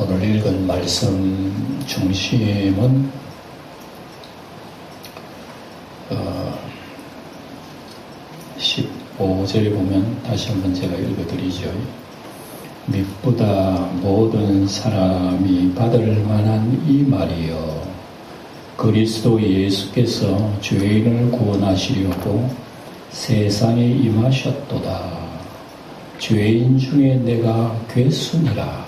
오늘 읽은 말씀 중심은 어, 15절에 보면 다시 한번 제가 읽어드리죠. 믿보다 모든 사람이 받을 만한 이 말이요. 그리스도 예수께서 죄인을 구원하시려고 세상에 임하셨도다. 죄인 중에 내가 괴순이라.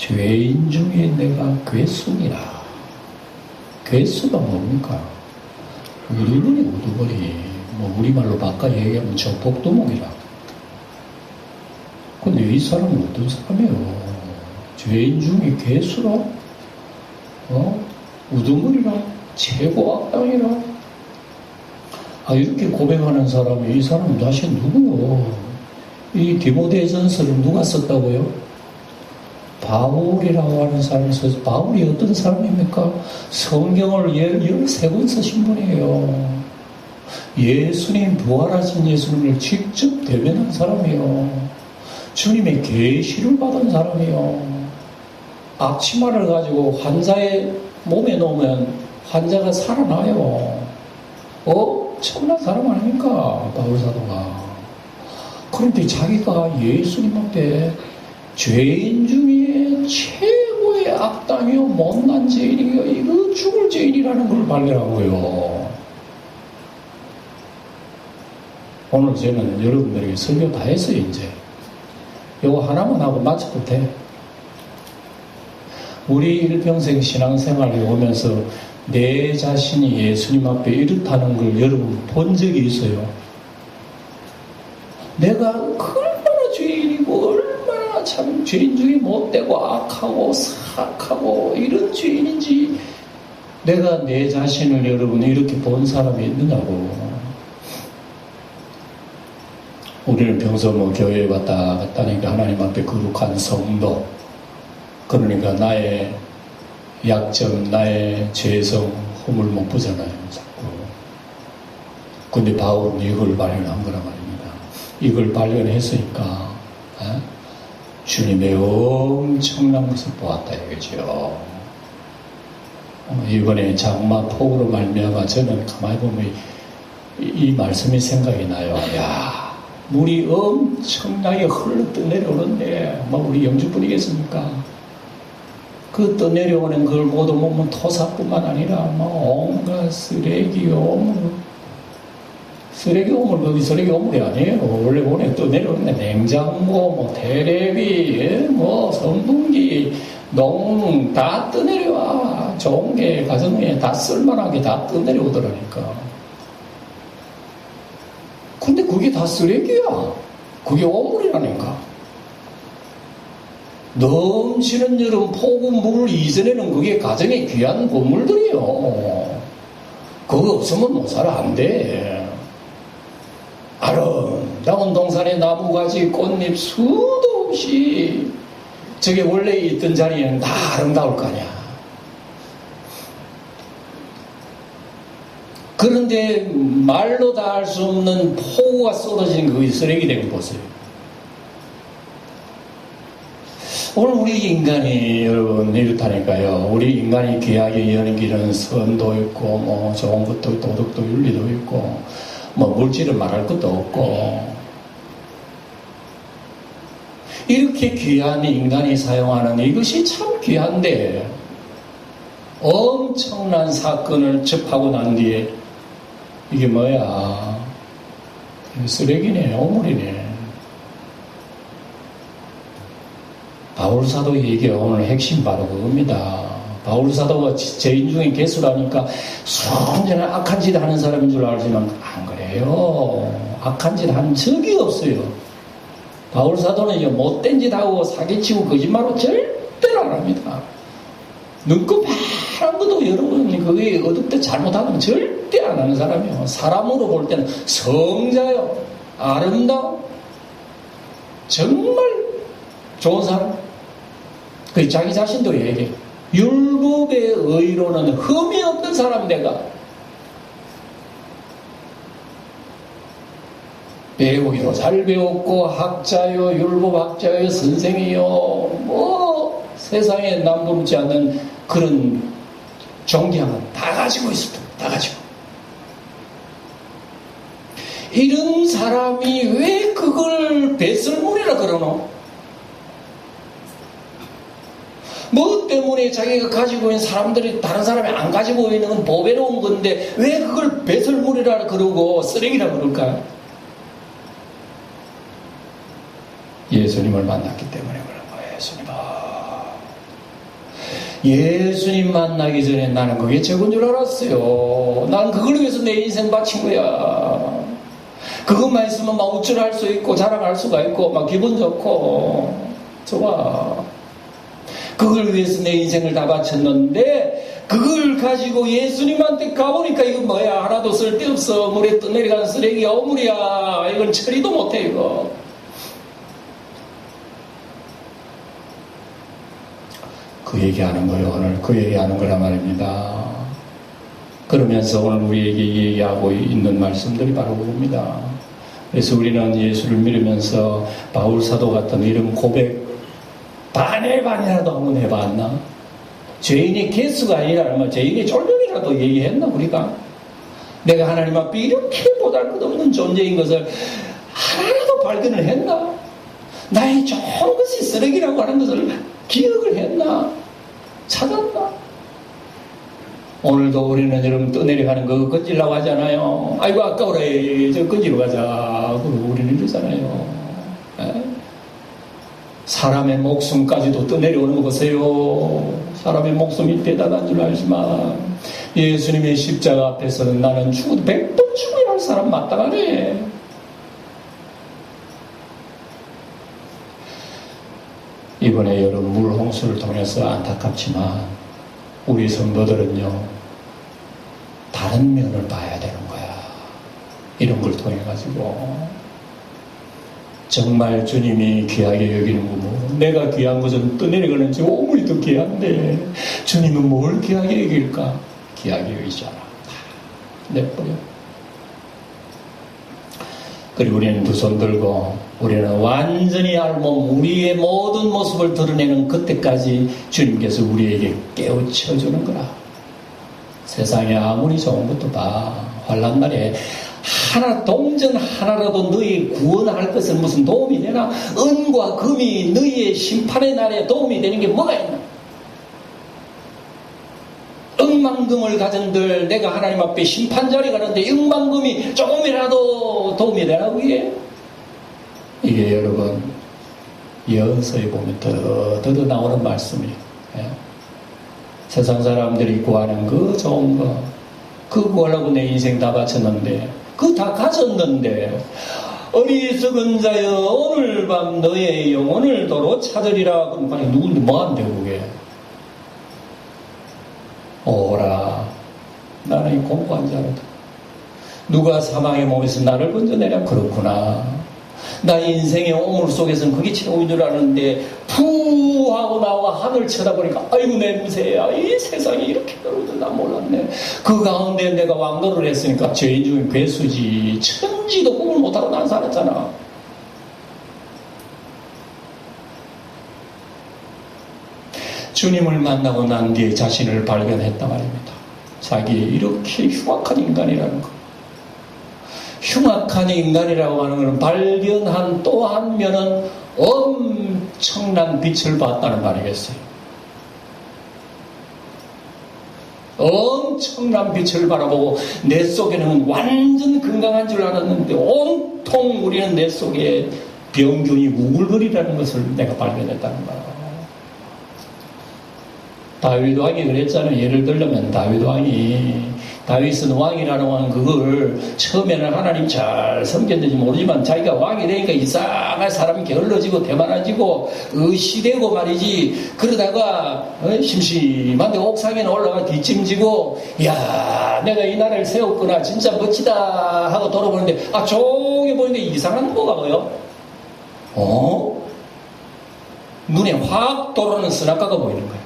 죄인 중에 내가 괴순이라. 괴수가 뭡니까? 우리분이 우두머리, 뭐 우리말로 바꿔 얘기하면 저 복도목이라. 근데 이 사람은 어떤 사람이에요? 죄인 중에 괴수라? 어? 우두머리라? 최고 악당이라? 아, 이렇게 고백하는 사람이 이 사람 자신 누구요? 이 디모데전서를 누가 썼다고요? 바울이라고 하는 사람이 써서 바울이 어떤 사람입니까? 성경을 13권 쓰신 분이에요. 예수님 부활하신 예수님을 직접 대변한 사람이에요. 주님의 계시를 받은 사람이에요. 악치마를 가지고 환자의 몸에 놓으면 환자가 살아나요. 어? 엄청난 사람 아닙니까? 바울 사도가. 그런데 자기가 예수님 앞에 죄인 중에 최고의 악당이요 못난 죄인이요 이거 죽을 죄인이라는 걸 발견하고요. 오늘 저는 여러분들에게 설교 다 했어요 이제. 이거 하나만 하고 마쳐도 돼. 우리 일평생 신앙생활을 오면서 내 자신이 예수님 앞에 이렇다는 걸 여러분 본 적이 있어요. 내가 얼마나 죄인이고 얼마나 참 죄인 중에 못되고 악하고 사악하고 이런 죄인인지 내가 내 자신을 여러분 이렇게 본 사람이 있느냐고. 우리는 평소 뭐 교회에 왔다 갔다 하니까 하나님 앞에 거룩한 성도 그러니까 나의 약점, 나의 죄성, 험을 못 보잖아요, 자꾸. 근데 바울은 이걸 발견한 거란 말입니다. 이걸 발견했으니까, 에? 주님의 엄청난 것을 보았다 이거죠. 어, 이번에 장마 폭우로 말미암아 저는 가만히 보면 이, 이 말씀이 생각이 나요. 야, 물이 엄청나게 흘러 떠내려오는데, 뭐 우리 영주뿐이겠습니까? 그 떠내려오는 걸 모두 보면 토사뿐만 아니라 뭐 온갖 쓰레기 오물 쓰레기 오물 거기 쓰레기 오물이 아니에요. 원래 보내 떠내려오는 게 냉장고 뭐 테레비 예, 뭐 선풍기 농 다 떠내려와. 좋은 게 가정에 다 쓸만하게 다 떠내려오더라니까. 근데 그게 다 쓰레기야. 그게 오물이라니까. 넘치는 여름 폭우물 이전에는 그게 가정에 귀한 건물들이요. 그거 없으면 못 살아, 안 돼. 아름다운 동산에 나무가지, 꽃잎 수도 없이 저게 원래 있던 자리에는 다 아름다울 거 아니야. 그런데 말로 다 할 수 없는 폭우가 쏟아진 그게 쓰레기 된거 보세요. 오늘 우리 인간이 여러분 이렇다니까요. 우리 인간이 귀하게 여는 길은 선도 있고 뭐 좋은 것도 도덕도 윤리도 있고 뭐 물질을 말할 것도 없고. 이렇게 귀한 인간이 사용하는 이것이 참 귀한데 엄청난 사건을 접하고 난 뒤에 이게 뭐야? 쓰레기네 오물이네. 바울사도 얘기 오늘 핵심 바로 그겁니다. 바울 사도가 죄인 중에 개수라니까 순전한 악한 짓 하는 사람인 줄 알지만 안 그래요. 악한 짓 한 적이 없어요. 바울 사도는 못된 짓 하고 사기치고 거짓말로 절대로 안 합니다. 눈곱 파란 것도 여러분 그게 어둡게 잘못하면 절대 안 하는 사람이에요. 사람으로 볼 때는 성자요. 아름다워. 정말 좋은 사람. 그 자기 자신도 얘기해. 율법의 의로는 흠이 없는 사람 내가. 배우기도 잘 배웠고 학자요 율법학자요 선생이요 뭐 세상에 남부르지 않는 그런 존경은 다 가지고 있었다. 다 가지고. 이런 사람이 왜 그걸 배설물이라 그러노? 뭐 때문에 자기가 가지고 있는 사람들이 다른 사람이 안 가지고 있는 건 보배로운 건데 왜 그걸 배설물이라 그러고 쓰레기라 그럴까? 예수님을 만났기 때문에 그런 거예요, 예수님아. 예수님 만나기 전에 나는 그게 최고인 줄 알았어요. 난 그걸 위해서 내 인생 바친 거야. 그것만 있으면 막 우쭐할 수 있고 자랑할 수가 있고 막 기분 좋고 좋아. 그걸 위해서 내 인생을 다 바쳤는데 그걸 가지고 예수님한테 가보니까 이거 뭐야? 하나도 쓸데없어. 물에 떠내려가는 쓰레기 어물이야. 이건 처리도 못해 이거. 그 얘기하는 거예요 오늘. 그 얘기하는 거란 말입니다. 그러면서 오늘 우리에게 얘기하고 있는 말씀들이 바로 그겁니다. 그래서 우리는 예수를 믿으면서 바울 사도 같은 이런 고백 반에 반이라도 한번 해봤나? 죄인의 개수가 아니라 뭐 죄인의 졸병이라도 얘기했나 우리가? 내가 하나님 앞에 이렇게 보잘 것 없는 존재인 것을 하나라도 발견을 했나? 나의 좋은 것이 쓰레기라고 하는 것을 기억을 했나? 찾았나? 오늘도 우리는 여러분 떠내려가는 거 건질라고 하잖아요. 아이고 아까워라 저 건지러 가자. 우리는 이러잖아요. 에? 사람의 목숨까지도 떠내려오는 거 보세요. 사람의 목숨이 대단한 줄 알지만 예수님의 십자가 앞에서는 나는 죽어도 백번 죽어야 할 사람 마땅하네. 이번에 여러분 물홍수를 통해서 안타깝지만 우리 성도들은요 다른 면을 봐야 되는 거야. 이런 걸 통해 가지고 정말 주님이 귀하게 여기는 거뭐 내가 귀한 것은 떠내려가는 지 오물이 더 귀한데 주님은 뭘 귀하게 여길까? 귀하게 여기잖아. 내버려. 그리고 우리는 두 손 들고 우리는 완전히 알몸 우리의 모든 모습을 드러내는 그때까지 주님께서 우리에게 깨우쳐 주는 거라. 세상에 아무리 좋은 것도 다 환란 날에 하나 동전 하나라도 너희 구원할 것은 무슨 도움이 되나? 은과 금이 너희의 심판의 날에 도움이 되는 게 뭐가 있나? 억만금을 가진들 내가 하나님 앞에 심판 자리 가는데 억만금이 조금이라도 도움이 되나 그게? 이게 여러분 여서에 보면 더더 나오는 말씀이에요. 예? 세상 사람들이 구하는 그 좋은 거, 그 구하려고 내 인생 다 바쳤는데 그다 가졌는데 어리석은 자여 오늘 밤 너의 영혼을 도로 찾으리라. 그럼 만약 누군데 뭐한대 그게? 오라 나는 공부한 자로다. 누가 사망의 몸에서 나를 건져내랴? 그렇구나 나 인생의 오물 속에서는 그게 최고인 줄 아는데 푸 하고 나와 하늘 쳐다보니까 아이고 냄새야. 이 세상이 이렇게 더러운줄 나 몰랐네. 그 가운데 내가 왕노를 했으니까 죄인 중에 괴수지. 천지도 꿈을 못하고 난 살았잖아. 주님을 만나고 난 뒤에 자신을 발견했단 말입니다. 자기 이렇게 흉악한 인간이라는 거 흉악한 인간이라고 하는 것은 발견한 또 한 면은 엄청난 빛을 봤다는 말이겠어요. 엄청난 빛을 바라보고 내 속에는 완전 건강한 줄 알았는데 온통 우리는 내 속에 병균이 우글거리라는 것을 내가 발견했다는 거야. 다윗 왕이 그랬잖아요. 예를 들면 다윗 왕이 다윗은 왕이라는 왕 그걸 처음에는 하나님 잘 섬겼는지 모르지만 자기가 왕이 되니까 이상한 사람이 게을러지고 대만해지고 의시되고 말이지 그러다가 어? 심심한데 옥상에 올라가 뒷짐지고 야 내가 이 나라를 세웠구나 진짜 멋지다 하고 돌아보는데 아 조용히 보는데 이상한 거가 뭐요? 어? 눈에 확 돌아오는 스나가가 보이는 거야.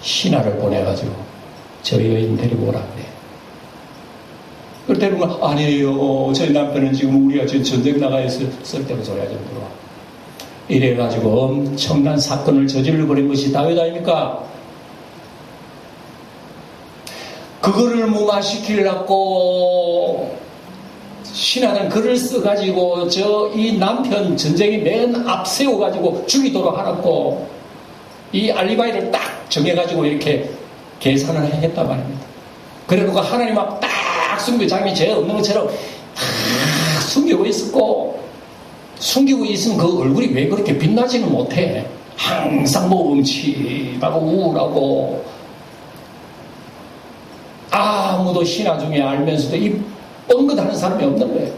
신하를 보내가지고 저희 여인 데리고 오라 그래. 그걸 데리고 아니에요. 저희 남편은 지금 우리가 지금 전쟁 나가 있을 때로 소리 하지 들어와. 이래가지고 엄청난 사건을 저질러 버린 것이 다윗 아닙니까? 그거를 무마시키려고 신하는 글을 써가지고 저 이 남편 전쟁이 맨 앞세워가지고 죽이도록 하라고 이 알리바이를 딱 정해가지고 이렇게 계산을 했단 말입니다. 그래놓고 하나님 앞딱 숨겨 자기 죄 없는 것처럼 다 숨기고 있었고 숨기고 있은 그 얼굴이 왜 그렇게 빛나지는 못해? 항상 뭐 음침하고 우울하고 아무도 신화 중에 알면서도 이 뻥긋하는 사람이 없는 거예요.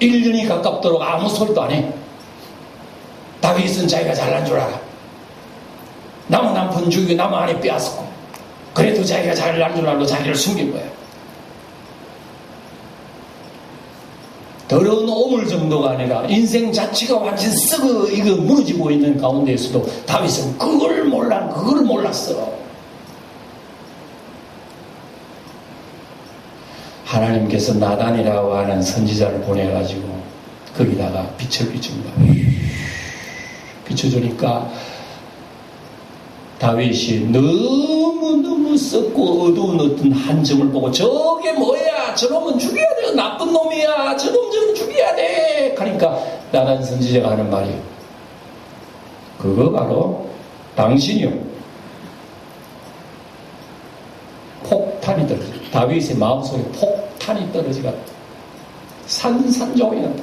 1년이 가깝도록 아무 소리도 안 해. 다윗은 자기가 잘난 줄 알아. 남은 남편 죽이고 남은 아내 빼앗았고 그래도 자기가 잘난 줄 알고 자기를 숨긴 거예요. 더러운 오물 정도가 아니라 인생 자체가 완전 썩어 이거 무너지고 있는 가운데에서도 다윗은 그걸 몰라 그걸 몰랐어. 하나님께서 나단이라고 하는 선지자를 보내가지고 거기다가 빛을 거예요. 비춰주니까 다윗이 너무너무 썩고 어두운 어떤 한 점을 보고 저게 뭐야? 저놈은 죽여야 돼. 나쁜 놈이야. 저놈 좀 죽여야 돼. 그러니까 나단 선지자가 하는 말이 그거 바로 당신이요. 폭탄이 떨어져. 다윗의 마음속에 폭탄이 떨어지가 산산조각이 난다.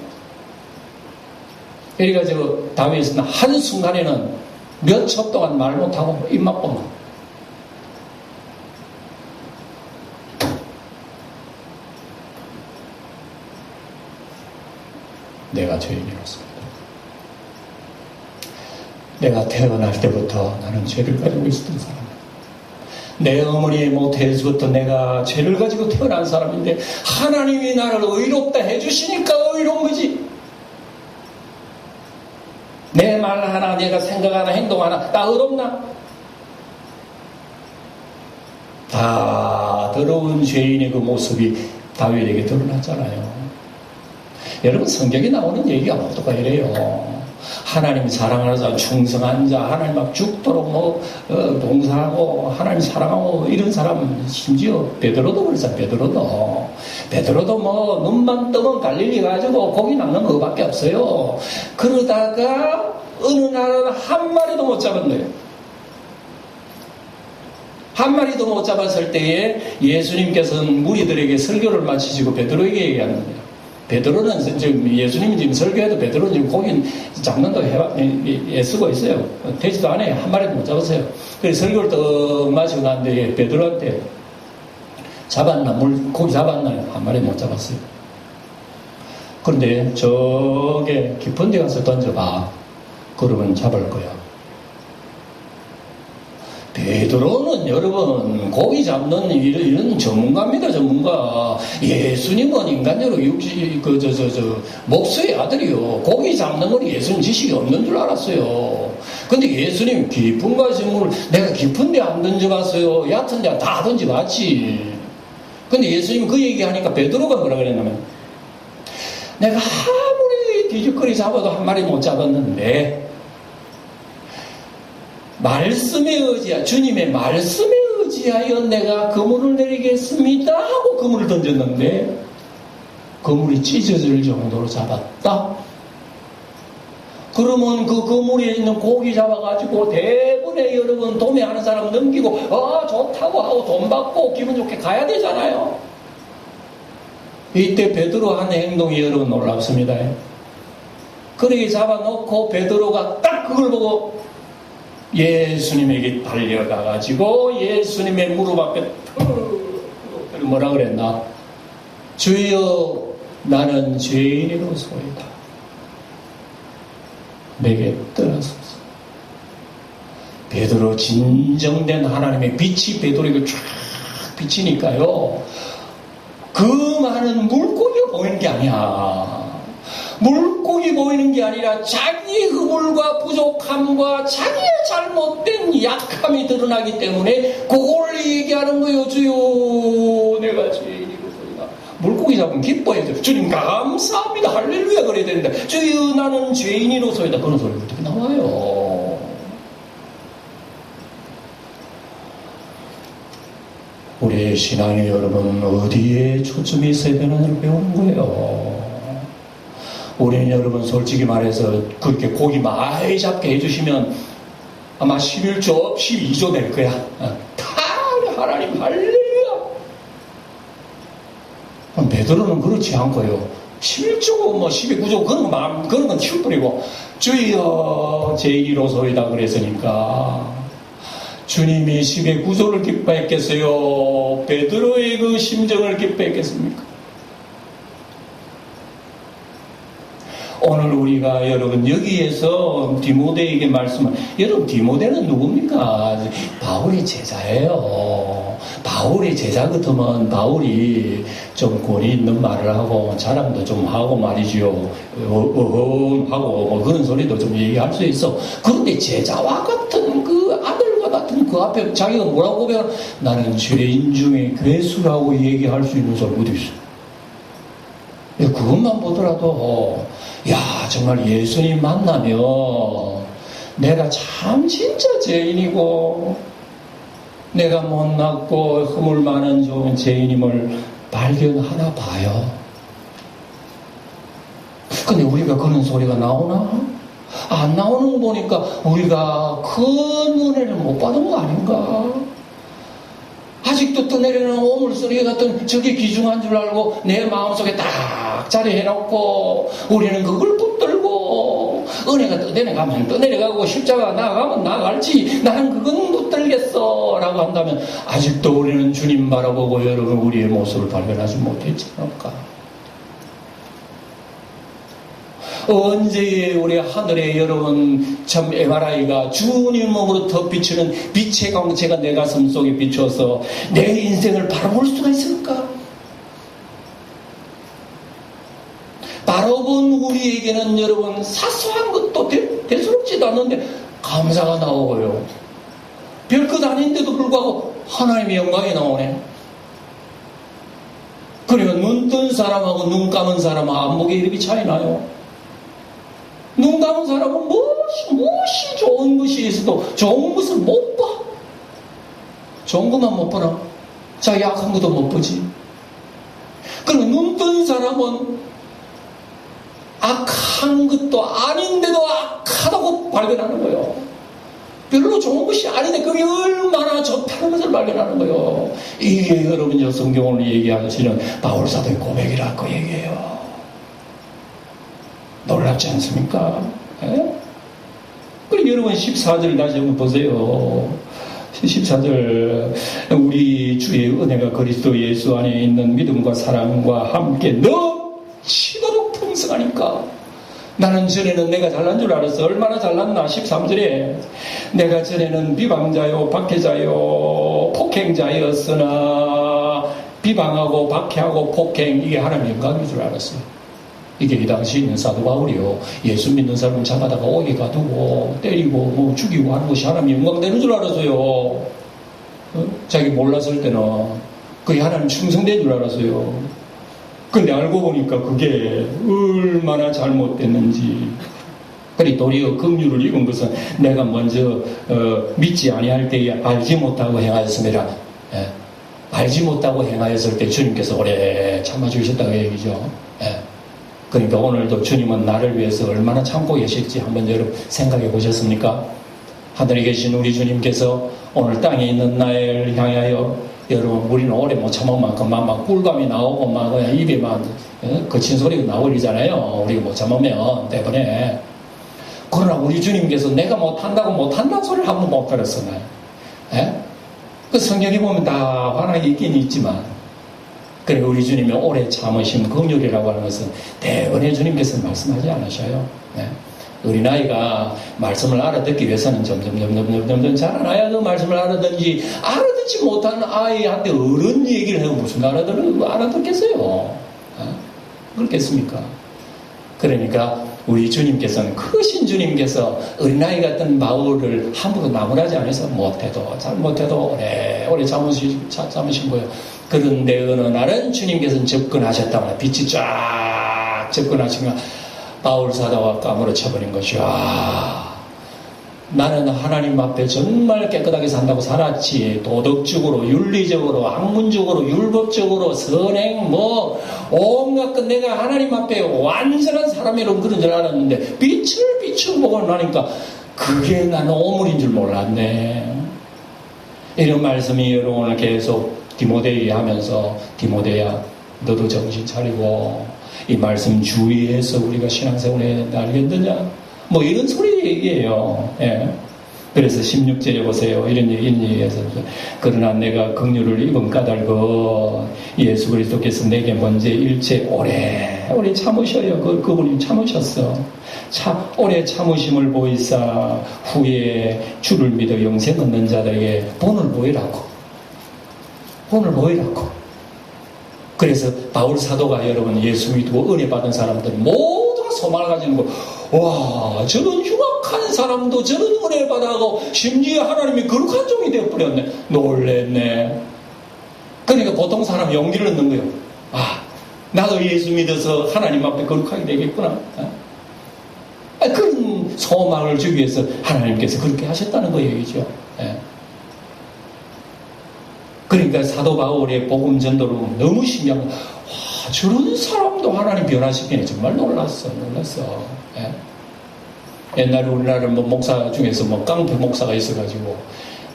그래가지고 다윗은 한순간에는 몇 초 동안 말 못하고 입만 뻗는 내가 죄인이었습니다. 내가 태어날 때부터 나는 죄를 가지고 있었던 사람. 내 어머니의 모태에서부터 내가 죄를 가지고 태어난 사람인데 하나님이 나를 의롭다 해주시니까 의로운 거지. 내 말 하나, 내가 생각하나, 행동 하나, 다 의롭나? 다 더러운 죄인의 그 모습이 다윗에게 드러났잖아요. 여러분 성경에 나오는 얘기가 모두가 이래요. 하나님 사랑하는 자, 충성한 자, 하나님 막 죽도록 뭐 어, 봉사하고 하나님 사랑하고 이런 사람 심지어 베드로도 그랬어 베드로도 베드로도 뭐 눈만 뜨면 갈릴리 가지고 고기 낚는 거밖에 없어요. 그러다가 어느 날은 한 마리도 못 잡은 거예요. 한 마리도 못 잡았을 때에 예수님께서는 무리들에게 설교를 마치시고 베드로에게 얘기하는 거예요. 베드로는 지금 예수님이 지금 설교해도 베드로는 지금 고기 잡는다고 해, 애쓰고 있어요. 되지도 않아요. 한 마리도 못 잡았어요. 그래서 설교를 떡 마치고 난데 베드로한테 잡았나? 물 고기 잡았나? 한 마리 못 잡았어요. 그런데 저게 깊은 데 가서 던져봐. 그러면 잡을 거야. 베드로는 여러분 고기 잡는 이런, 이런 전문가입니다 전문가. 예수님은 인간적으로 육지 그저 저 저 목수의 아들이요. 고기 잡는 건 예수님 지식이 없는 줄 알았어요. 근데 예수님 깊은 가심을 내가 깊은 데 안 던져봤어요. 얕은 데 다 던져봤지 근데 예수님 그 얘기하니까 베드로가 뭐라 그랬냐면 내가 아무리 뒤죽거리 잡아도 한 마리 못 잡았는데 말씀에 의지하 주님의 말씀에 의지하여 내가 그물을 내리겠습니다 하고 그물을 던졌는데 그물이 찢어질 정도로 잡았다. 그러면 그 그물에 있는 고기 잡아가지고 대부분의 여러분 도매하는 사람 넘기고 아 좋다고 하고 돈 받고 기분 좋게 가야 되잖아요. 이때 베드로 한 행동이 여러분 놀랍습니다. 그렇게 잡아놓고 베드로가 딱 그걸 보고 예수님에게 달려가가지고 예수님의 무릎 앞에 뭐라 그랬나? 주여 나는 죄인이로소이다. 내게 떠나소서. 베드로 진정된 하나님의 빛이 베드로에게 쫙 비치니까요. 그 많은 물고기가 보이는 게 아니야. 물고기 보이는 게 아니라 자기의 허물과 부족함과 자기의 잘못된 약함이 드러나기 때문에 그걸 얘기하는 거예요 주요 내가 죄인이로소이다 물고기 잡으면 기뻐해야죠. 주님 감사합니다. 할렐루야 그래야 되는데 주여 나는 죄인이로서이다. 그런 소리가 어떻게 나와요. 우리 신앙의 여러분 어디에 초점이 있어야 배우는 거예요. 우리는 여러분 솔직히 말해서 그렇게 고기 많이 잡게 해주시면 아마 11조, 12조 될 거야. 어, 다 하나님 할렐루야. 베드로는 그렇지 않고요. 11조, 뭐 12구조 그런 거 마음 그런 건 치워버리고 주여 제1호소이다 그랬으니까 주님이 10의 구조를 기뻐했겠어요? 베드로의 그 심정을 기뻐했겠습니까? 오늘 우리가 여러분 여기에서 디모데에게 말씀을 여러분 디모데는 누굽니까? 바울의 제자예요. 바울의 제자 같으면 바울이 좀 권위 있는 말을 하고 자랑도 좀 하고 말이지요. 어흥 하고 뭐 그런 소리도 좀 얘기할 수 있어. 그런데 제자와 같은 그 아들과 같은 그 앞에 자기가 뭐라고 고백하 나는 죄인 중에 괴수라고 얘기할 수 있는 사람 어디 있어? 그것만 보더라도 야 정말 예수님 만나면 내가 참 진짜 죄인이고 내가 못났고 허물 많은 좋은 죄인임을 발견하나 봐요. 근데 우리가 그런 소리가 나오나? 안 나오는 거 보니까 우리가 큰 은혜를 못 받은 거 아닌가? 아직도 떠내려는 오물소리 같은 저게 귀중한 줄 알고 내 마음속에 딱 자리 해놓고 우리는 그걸 붙들고 은혜가 떠내려가면 떠내려가고 십자가 나가면 나갈지 나는 그건 못 들겠어 라고 한다면 아직도 우리는 주님 바라보고 여러분 우리의 모습을 발견하지 못했지 않을까 언제 우리 하늘에 여러분 참 에바라이가 주님으로부터 비추는 빛의 광채가 내 가슴 속에 비추어서 내 인생을 바라볼 수가 있을까? 바라본 우리에게는 여러분 사소한 것도 대, 수롭지도 않는데 감사가 나오고요. 별것 아닌데도 불구하고 하나님의 영광이 나오네. 그리고 눈 뜬 사람하고 눈 감은 사람하고 안목에 이렇게 차이 나요. 눈 감은 사람은 무엇이, 무엇이 좋은 것이 있어도 좋은 것을 못 봐. 좋은 것만 못 보나? 자기 악한 것도 못 보지. 그리고 눈 뜬 사람은 악한 것도 아닌데도 악하다고 발견하는 거예요. 별로 좋은 것이 아닌데 그게 얼마나 좋다는 것을 발견하는 거예요. 이게 여러분 성경을 얘기하시는 바울사도의 고백이라 그 얘기예요. 놀랍지 않습니까? 예? 그리고 여러분 14절 다시 한번 보세요. 14절 우리 주의 은혜가 그리스도 예수 안에 있는 믿음과 사랑과 함께 넘치도록 풍성하니까 나는 전에는 내가 잘난 줄 알았어. 얼마나 잘났나? 13절에 내가 전에는 비방자요, 박해자요, 폭행자였으나 비방하고 박해하고 폭행 이게 하나님의 영광인 줄 알았어요. 이게 이 당시 있는 사도 바울이요. 예수 믿는 사람 잡아다가 오게 가두고 때리고 뭐 죽이고 하는 것이 하나님 영광되는 줄 알았어요. 어? 자기 몰랐을 때는 그게 하나님 충성된 줄 알았어요. 근데 알고 보니까 그게 얼마나 잘못됐는지. 그리 도리어 긍휼을 입은 것은 내가 먼저 어, 믿지 아니할 때에 알지 못하고 행하였습니다. 예. 알지 못하고 행하였을 때 주님께서 오래 참아주셨다고 얘기죠. 예. 그러니까 오늘도 주님은 나를 위해서 얼마나 참고 계실지 한번 여러분 생각해 보셨습니까? 하늘에 계신 우리 주님께서 오늘 땅에 있는 나를 향하여 여러분 우리는 오래 못 참은 만큼 막, 막 꿀감이 나오고 막 그냥 입에 막 어? 거친 소리가 나오리잖아요. 우리가 못 참으면 때문에 그러나 우리 주님께서 내가 못한다고 못한다는 소리를 한 번 못 들었어. 예? 그 성경에 보면 다 화나게 있긴 있지만 그리고 우리 주님이 오래 참으신 긍휼이라고 하는 것은 대번에 주님께서 말씀하지 않으셔요. 네. 나이가 말씀을 알아듣기 위해서는 점점 점점 점점 점점 자라나야 그 말씀을 알아듣지 알아듣지 못하는 아이한테 어른 얘기를 해도 무슨 알아듣 알아듣겠어요? 어? 그렇겠습니까? 그러니까 우리 주님께서는 크신 주님께서 어린아이 같은 마을을 함부로 나무라지 않아서 못해도 잘 못해도 오래 오래 참으신, 참으신 거예요. 그런데 어느 날은 주님께서는 접근하셨다고 빛이 쫙 접근하시면 바울 사도가 까무러 쳐버린 것이야. 아, 나는 하나님 앞에 정말 깨끗하게 산다고 살았지. 도덕적으로, 윤리적으로, 학문적으로, 율법적으로, 선행, 뭐, 온갖 것 내가 하나님 앞에 완전한 사람이라고 그런 줄 알았는데, 빛을 빛을 보고 나니까, 그게 나는 오물인 줄 몰랐네. 이런 말씀이 여러분을 계속 디모데이 하면서, 디모데야, 너도 정신 차리고, 이 말씀 주의해서 우리가 신앙생활 해야 된다. 알겠느냐? 뭐 이런 소리 얘기예요. 예. 그래서 16절에 보세요. 이런 얘기, 이런 얘기해서. 그러나 내가 긍휼을 입은 까닭은 예수 그리스도께서 내게 먼저 일체 오래, 오래 참으셔요. 그, 그분이 참으셨어. 참, 오래 참으심을 보이사 후에 주를 믿어 영생 얻는 자들에게 본을 보이라고. 본을 보이라고. 그래서 바울 사도가 여러분 예수 믿고 은혜 받은 사람들 모두가 소망을 가지는 거. 와, 저런 흉악한 사람도 저런 은혜 받아고 심지어 하나님이 거룩한 종이 되어버렸네. 놀랬네. 그러니까 보통 사람 용기를 얻는 거예요. 아, 나도 예수 믿어서 하나님 앞에 거룩하게 되겠구나. 아, 그런 소망을 주기 위해서 하나님께서 그렇게 하셨다는 거 얘기죠. 예. 그러니까 사도 바울의 복음 전도로 너무 신기한 거. 와, 저런 사람도 하나님 변화시키네. 정말 놀랐어, 놀랐어. 예? 옛날에 우리나라 뭐 목사 중에서 뭐 깡패 목사가 있어가지고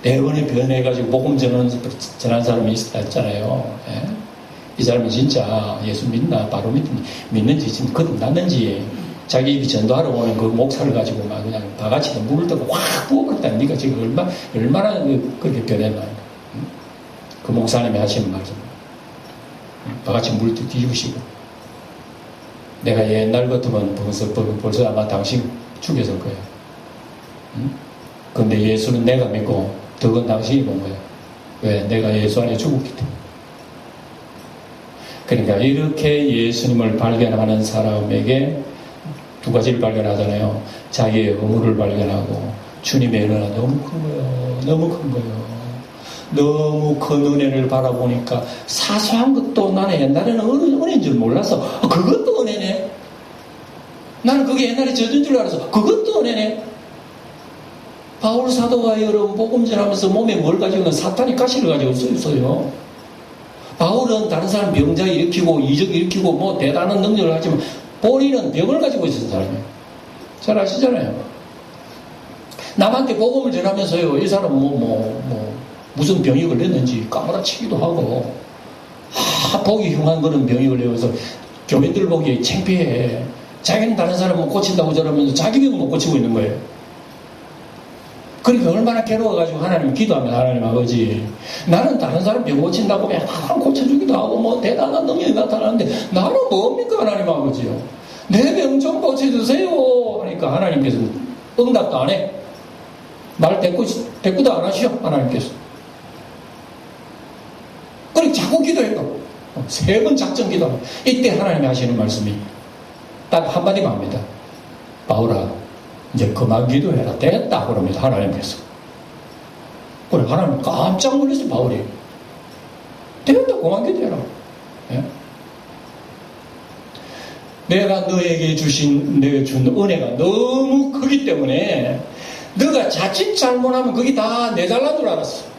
대번에 변해가지고 복음 전한, 전한 사람이 있었잖아요. 예? 이 사람은 진짜 예수 믿나 바로 믿, 믿는지 지금 거듭났는지 자기 입이 전도하러 오는 그 목사를 가지고 막 그냥 다 같이 물을 떠고 확 부어버렸다. 네가 지금 얼마, 얼마나 그, 그렇게 변했나. 그 목사님이 하시는 말씀. 바같이 물 뒤집으시고. 내가 옛날 같으면 벌써, 벌써 아마 당신 죽였을 거예요. 응? 근데 예수는 내가 믿고, 덕은 당신이 본 거예요. 왜? 내가 예수 안에 죽었기 때문에. 그러니까 이렇게 예수님을 발견하는 사람에게 두 가지를 발견하잖아요. 자기의 의무를 발견하고, 주님의 은혜가 너무 큰 거예요. 너무 큰 거예요. 너무 큰 은혜를 바라보니까 사소한 것도 나는 옛날에는 은, 혜인 줄 몰라서 어, 그것도 은혜네. 나는 그게 옛날에 저준 줄 알아서 그것도 은혜네. 바울 사도가 여러분 복음 전하면서 몸에 뭘 가지고 있는 사탄이 가시를 가지고 있어요. 바울은 다른 사람 병자 일으키고 이적 일으키고 뭐 대단한 능력을 하지만 본인은 병을 가지고 있었던 사람이에요. 잘 아시잖아요. 남한테 복음을 전하면서요. 이 사람 뭐 뭐, 뭐, 무슨 병이 걸렸는지 까무라치기도 하고 아, 보기 흉한 그런 병이 걸려서 교민들 보기에 창피해. 자기는 다른 사람은 고친다고 저러면서 자기 병은 못 고치고 있는 거예요. 그러니까 얼마나 괴로워가지고 하나님 기도하면 하나님 아버지 나는 다른 사람 병 고친다고 맨날 고쳐주기도 하고 뭐 대단한 능력이 나타나는데 나는 뭡니까 하나님 아버지요 내 병 좀 고쳐주세요 하니까 하나님께서 응답도 안 해. 말 대꾸, 대꾸도 안 하시오 하나님께서 기도해요 세번 작전 기도 이때 하나님이 하시는 말씀이 딱 한마디만 합니다 바울아 이제 그만 기도해라. 됐다. 그럽니다. 하나님께서. 그래, 하나님 깜짝 놀랐어, 바울이. 됐다. 그만 기도해라. 예? 내가 너에게 주신, 내가 준 은혜가 너무 크기 때문에 너가 자칫 잘못하면 그게 다내 잘난 줄 알았어.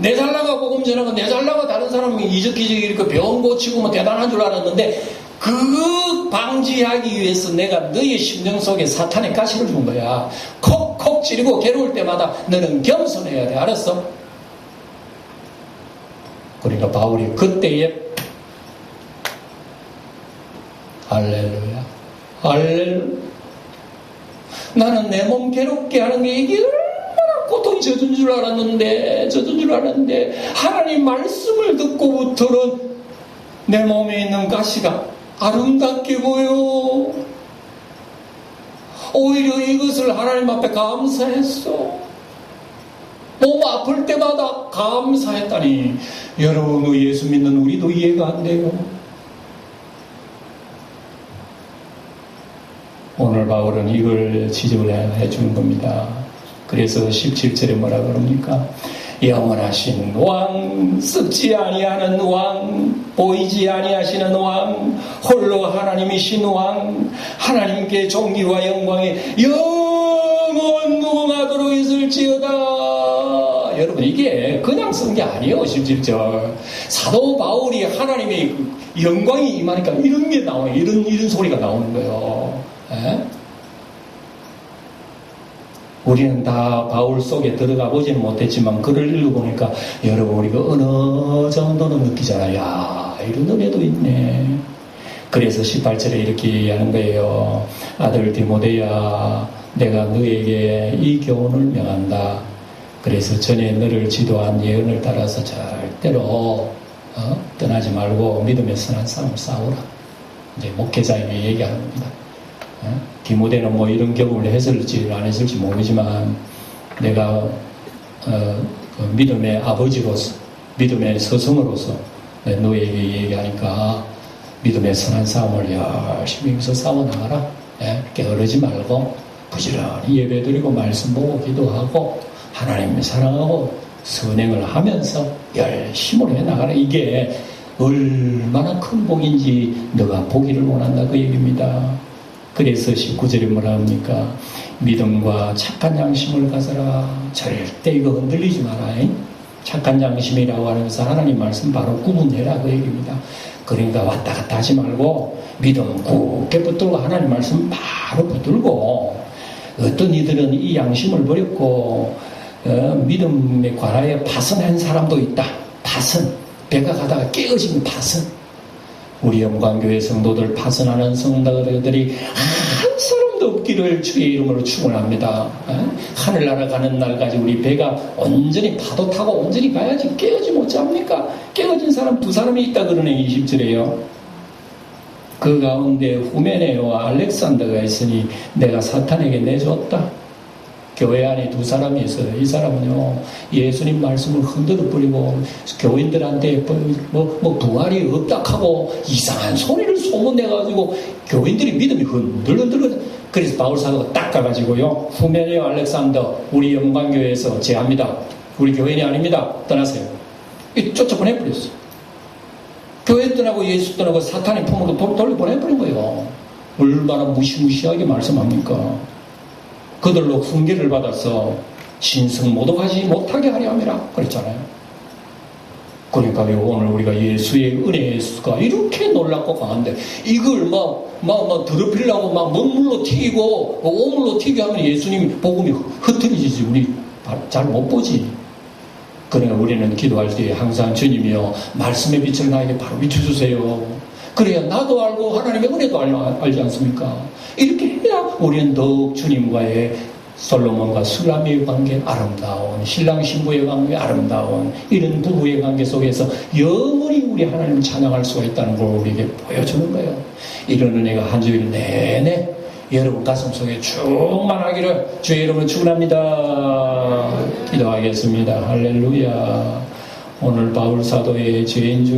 내 잘나가 복음 전하고 내 잘나가 다른 사람이 이적기적 이렇게 병 고치고 뭐 대단한 줄 알았는데 그 방지하기 위해서 내가 너의 심령 속에 사탄의 가시를 준 거야. 콕콕 찌르고 괴로울 때마다 너는 겸손해야 돼. 알았어? 그러니까 바울이 그때에 할렐루야. 할렐루야. 나는 내 몸 괴롭게 하는 게 이게 젖은 줄 알았는데, 젖은 줄 알았는데, 하나님 말씀을 듣고부터는 내 몸에 있는 가시가 아름답게 보여. 오히려 이것을 하나님 앞에 감사했어. 몸 아플 때마다 감사했다니. 여러분, 예수 믿는 우리도 이해가 안 돼요. 오늘 바울은 이걸 지적을 해 주는 겁니다. 그래서 17절에 뭐라 그럽니까? 영원하신 왕, 썩지 아니하는 왕, 보이지 아니하시는 왕, 홀로 하나님이신 왕, 하나님께 존귀와 영광이 영원 무궁하도록 있을지어다. 여러분 이게 그냥 쓴 게 아니에요 17절 사도 바울이 하나님의 영광이 임하니까 이런 게 나와요 이런 이런 소리가 나오는 거예요 예? 우리는 다 바울 속에 들어가 보지는 못했지만 글을 읽어보니까 여러분 우리가 어느 정도는 느끼잖아요. 야 이런 은혜도 있네. 그래서 18절에 이렇게 얘기하는 거예요. 아들 디모데야 내가 너에게 이 교훈을 명한다. 그래서 전에 너를 지도한 예언을 따라서 절대로 어? 떠나지 말고 믿음의 선한 싸움을 싸우라. 이제 목회자에게 얘기하는 겁니다. 어? 디모데는 뭐 이런 경험을 했을지 안 했을지 모르지만 내가 어, 그 믿음의 아버지로서 믿음의 스승으로서 너에게 얘기하니까 믿음의 선한 싸움을 열심히 해서 싸워나가라 예? 게으르지 말고 부지런히 예배드리고 말씀 보고 기도하고 하나님을 사랑하고 선행을 하면서 열심으로 해나가라 이게 얼마나 큰 복인지 너가 보기를 원한다 그 얘기입니다. 그래서 19절에 뭐라 합니까? 믿음과 착한 양심을 가져라. 절대 이거 흔들리지 마라. 잉? 착한 양심이라고 것은 하나님 말씀 바로 구분해라. 그 얘기입니다. 그러니까 왔다 갔다 하지 말고 믿음 굳게 붙들고 하나님 말씀 바로 붙들고 어떤 이들은 이 양심을 버렸고 어, 믿음의 관하에 파선한 사람도 있다. 파선. 배가 가다가 깨어진 파선. 우리 영광교회 성도들 파선하는 성도들이 한 사람도 없기를 주의 이름으로 축원합니다. 어? 하늘나라 가는 날까지 우리 배가 온전히 파도 타고 온전히 가야지 깨어지 못합니까? 깨어진 사람 두 사람이 있다 그러네 20절에요. 그 가운데 후메네와 알렉산더가 있으니 내가 사탄에게 내줬다. 교회 안에 두 사람이 있어요. 이 사람은요, 예수님 말씀을 흔들어 버리고, 교인들한테 뭐, 뭐, 부활이 없다 하고, 이상한 소리를 소문내가지고, 교인들이 믿음이 흔들흔들, 그래서 바울사도가 딱 가가지고요, 후메네와 알렉산더, 우리 영광교회에서 제합니다. 우리 교인이 아닙니다. 떠나세요. 이 쫓아보내버렸어요. 교회 떠나고 예수 떠나고 사탄의 품으로 돌- 돌려보내버린 거예요. 얼마나 무시무시하게 말씀합니까? 그들로 훈계를 받아서 신성 모독하지 못하게 하려 함이라 그랬잖아요. 그러니까요 오늘 우리가 예수의 은혜가 이렇게 놀랍고 강한데 이걸 막 막 막 더럽히려고 막 먹물로 튀기고 오물로 튀게 하면 예수님 복음이 흩어지지 우리 잘 못 보지. 그러니까 우리는 기도할 때 항상 주님이요 말씀의 빛을 나에게 바로 비춰주세요. 그래야 나도 알고 하나님의 은혜도 알, 알지 않습니까? 이렇게 우리는 더욱 주님과의 솔로몬과 술라미의 관계 아름다운 신랑 신부의 관계 아름다운 이런 부부의 관계 속에서 영원히 우리 하나님을 찬양할 수가 있다는 걸 우리에게 보여주는 거예요. 이런 은혜가 한 주일 내내 여러분 가슴 속에 충만하기를 주의 이름으로 축원합니다. 기도하겠습니다. 할렐루야. 오늘 바울 사도의 죄인 중